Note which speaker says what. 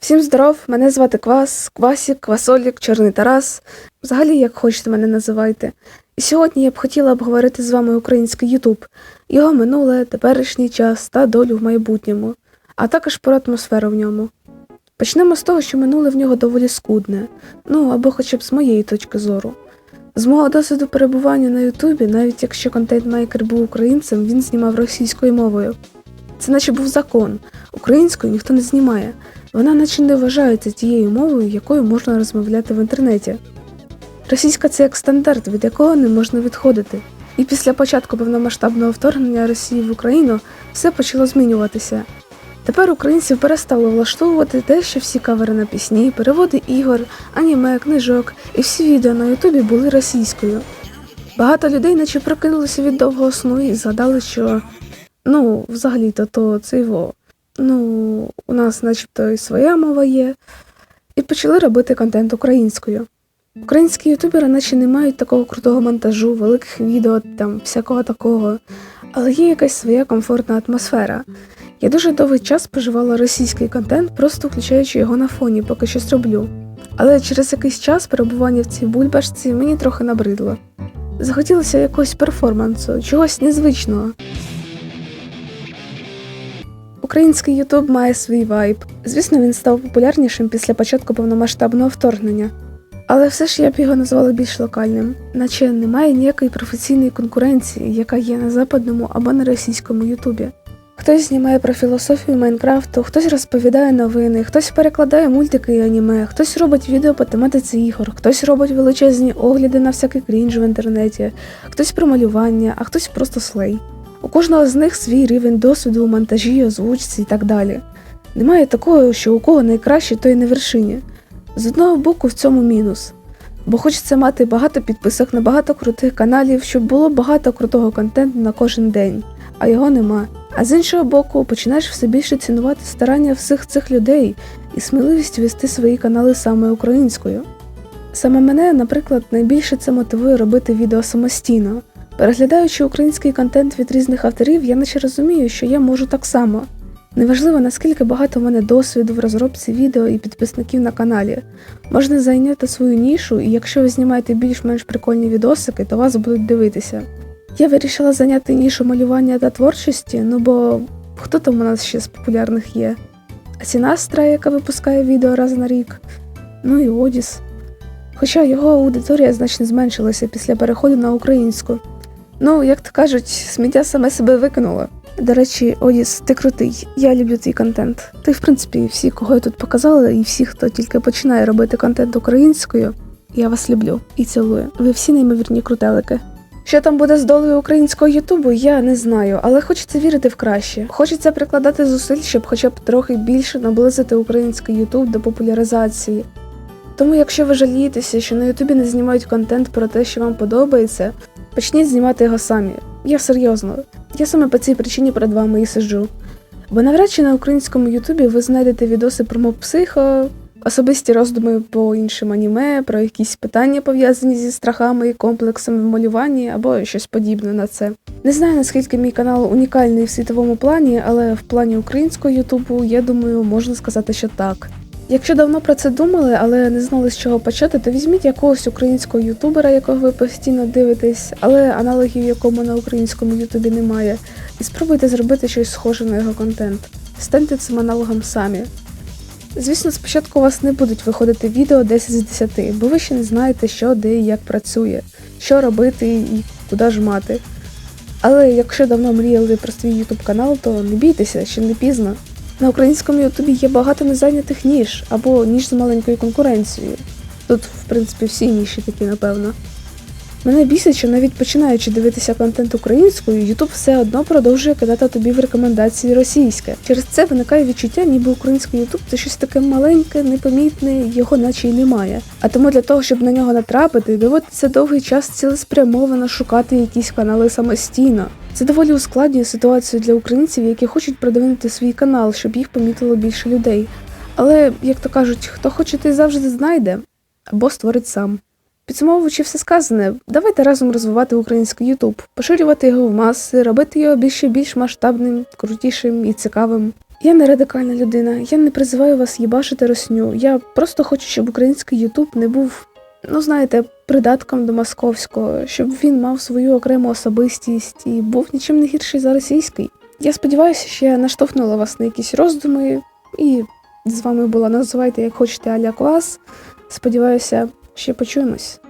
Speaker 1: Всім здоров, мене звати Квас, Квасік, Квасолік, Чорний Тарас. Взагалі, як хочете мене називайте. І сьогодні я б хотіла обговорити з вами український Ютуб, його минуле, теперішній час та долю в майбутньому, а також про атмосферу в ньому. Почнемо з того, що минуле в нього доволі скудне, ну або хоча б з моєї точки зору. З мого досвіду перебування на Ютубі, навіть якщо контент-мейкер був українцем, він знімав російською мовою. Це наче був закон. Українською ніхто не знімає. Вона наче не вважається тією мовою, якою можна розмовляти в інтернеті. Російська це як стандарт, від якого не можна відходити. І після початку повномасштабного вторгнення Росії в Україну все почало змінюватися. Тепер українців перестало влаштовувати те, що всі кавери на пісні, переводи ігор, аніме, книжок і всі відео на Ютубі були російською. Багато людей наче прокинулися від довгого сну і згадали, що ну, взагалі-то то це його. Ну, у нас начебто і своя мова є, і почали робити контент українською. Українські ютубери наче не мають такого крутого монтажу, великих відео, там всякого такого, але є якась своя комфортна атмосфера. Я дуже довгий час споживала російський контент, просто включаючи його на фоні, поки щось роблю. Але через якийсь час перебування в цій бульбашці мені трохи набридло. Захотілося якогось перформансу, чогось незвичного. Український Ютуб має свій вайб. Звісно, він став популярнішим після початку повномасштабного вторгнення. Але все ж я б його назвала більш локальним, наче немає ніякої професійної конкуренції, яка є на западному або на російському Ютубі. Хтось знімає про філософію Майнкрафту, хтось розповідає новини, хтось перекладає мультики і аніме, хтось робить відео по тематиці ігор, хтось робить величезні огляди на всякий крінж в інтернеті, хтось про малювання, а хтось просто слей. У кожного з них свій рівень досвіду монтажі, озвучці і так далі. Немає такого, що у кого найкраще, той на вершині. З одного боку, в цьому мінус. Бо хочеться мати багато підписок на багато крутих каналів, щоб було багато крутого контенту на кожен день, а його нема. А з іншого боку, починаєш все більше цінувати старання всіх цих людей і сміливість вести свої канали саме українською. Саме мене, наприклад, найбільше це мотивує робити відео самостійно. Переглядаючи український контент від різних авторів, я наче розумію, що я можу так само. Неважливо, наскільки багато в мене досвіду в розробці відео і підписників на каналі. Можна зайняти свою нішу, і якщо ви знімаєте більш-менш прикольні відосики, то вас будуть дивитися. Я вирішила зайняти нішу малювання та творчості, ну бо хто там у нас ще з популярних є? Асінастра, яка випускає відео раз на рік, ну і Одіс. Хоча його аудиторія значно зменшилася після переходу на українську. Ну, як то кажуть, сміття саме себе викинуло. До речі, Одіс, ти крутий. Я люблю твій контент. Ти, в принципі, всі, кого я тут показала, і всі, хто тільки починає робити контент українською, я вас люблю і цілую. Ви всі неймовірні крутелики. Що там буде з долею українського Ютубу, я не знаю, але хочеться вірити в краще. Хочеться прикладати зусиль, щоб хоча б трохи більше наблизити український Ютуб до популяризації. Тому, якщо ви жалієтеся, що на Ютубі не знімають контент про те, що вам подобається, почніть знімати його самі. Я серйозно. Я саме по цій причині перед вами і сиджу. Бо навряд чи на українському Ютубі ви знайдете відоси про моб психо, особисті роздуми по іншим аніме, про якісь питання пов'язані зі страхами і комплексами в малюванні або щось подібне на це. Не знаю наскільки мій канал унікальний в світовому плані, але в плані українського Ютубу, я думаю, можна сказати, що так. Якщо давно про це думали, але не знали з чого почати, то візьміть якогось українського ютубера, якого ви постійно дивитесь, але аналогів якому на українському ютубі немає, і спробуйте зробити щось схоже на його контент. Станьте цим аналогом самі. Звісно, спочатку у вас не будуть виходити відео 10 з 10, бо ви ще не знаєте, що, де і як працює, що робити і куди жмати. Але якщо давно мріяли про свій ютуб канал, то не бійтеся, ще не пізно. На українському ютубі є багато незайнятих ніж або ніж з маленькою конкуренцією. Тут, в принципі, всі ніші такі, напевно. Мене бісить, що навіть починаючи дивитися контент українською, Ютуб все одно продовжує кидати тобі в рекомендації російське. Через це виникає відчуття, ніби український Ютуб це щось таке маленьке, непомітне, його наче й немає. А тому для того, щоб на нього натрапити, доводиться довгий час цілеспрямовано шукати якісь канали самостійно. Це доволі ускладнює ситуацію для українців, які хочуть продвинути свій канал, щоб їх помітило більше людей. Але, як то кажуть, хто хоче, той завжди знайде або створить сам. Підсумовуючи все сказане, давайте разом розвивати український Ютуб, поширювати його в маси, робити його більше більш масштабним, крутішим і цікавим. Я не радикальна людина, я не призиваю вас їбашити росню. Я просто хочу, щоб український Ютуб не був, ну знаєте, придатком до московського, щоб він мав свою окрему особистість і був нічим не гірший за російський. Я сподіваюся, що я наштовхнула вас на якісь роздуми, і з вами була називайте як хочете Аля Клас. Сподіваюся, ще почуємось.